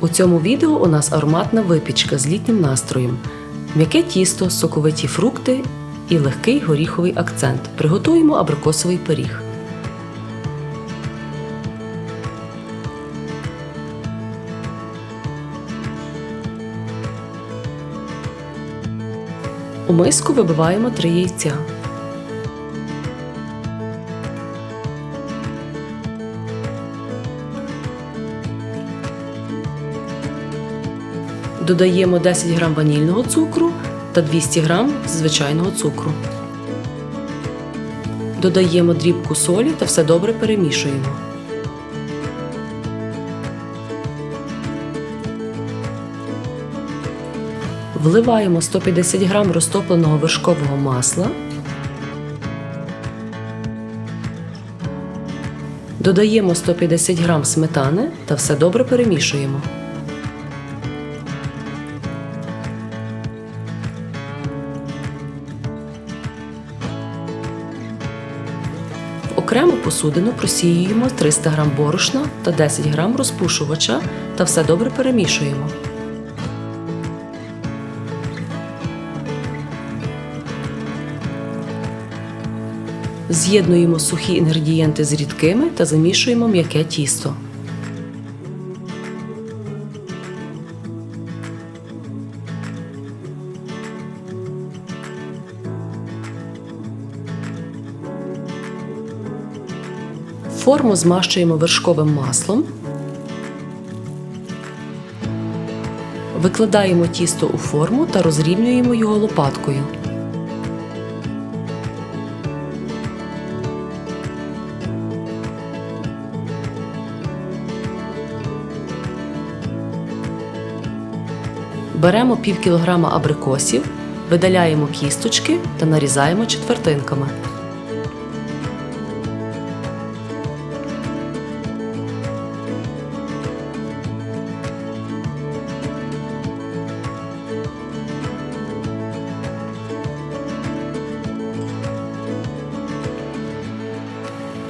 У цьому відео у нас ароматна випічка з літнім настроєм, м'яке тісто, соковиті фрукти і легкий горіховий акцент. Приготуємо абрикосовий пиріг. У миску вибиваємо три яйця. Додаємо 10 г ванільного цукру та 200 г звичайного цукру. Додаємо дрібку солі та все добре перемішуємо. Вливаємо 150 г розтопленого вершкового масла. Додаємо 150 г сметани та все добре перемішуємо. Окрему посудину просіюємо 300 г борошна та 10 г розпушувача та все добре перемішуємо. З'єднуємо сухі інгредієнти з рідкими та замішуємо м'яке тісто. Форму змащуємо вершковим маслом. Викладаємо тісто у форму та розрівнюємо його лопаткою. Беремо пів кілограма абрикосів, видаляємо кісточки та нарізаємо четвертинками.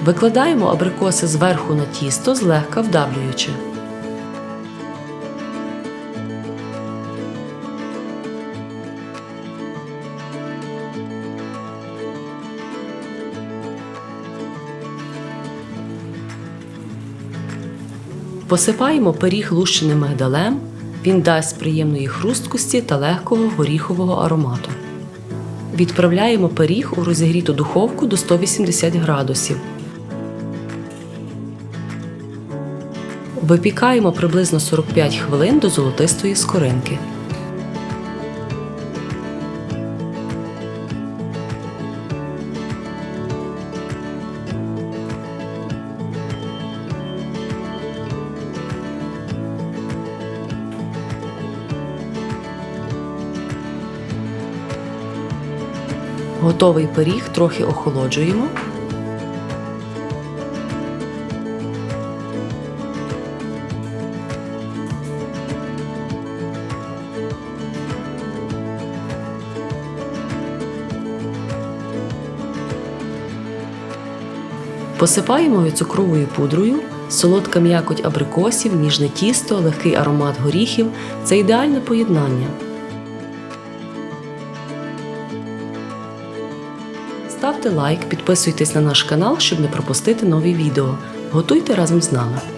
Викладаємо абрикоси зверху на тісто, злегка вдавлюючи. Посипаємо пиріг лущеним мигдалем. Він дасть приємної хрусткості та легкого горіхового аромату. Відправляємо пиріг у розігріту духовку до 180 градусів. Випікаємо приблизно 45 хвилин до золотистої скоринки. Готовий пиріг трохи охолоджуємо. Посипаємо його цукровою пудрою, солодка м'якоть абрикосів, ніжне тісто, легкий аромат горіхів це ідеальне поєднання. Ставте лайк, підписуйтесь на наш канал, щоб не пропустити нові відео. Готуйте разом з нами.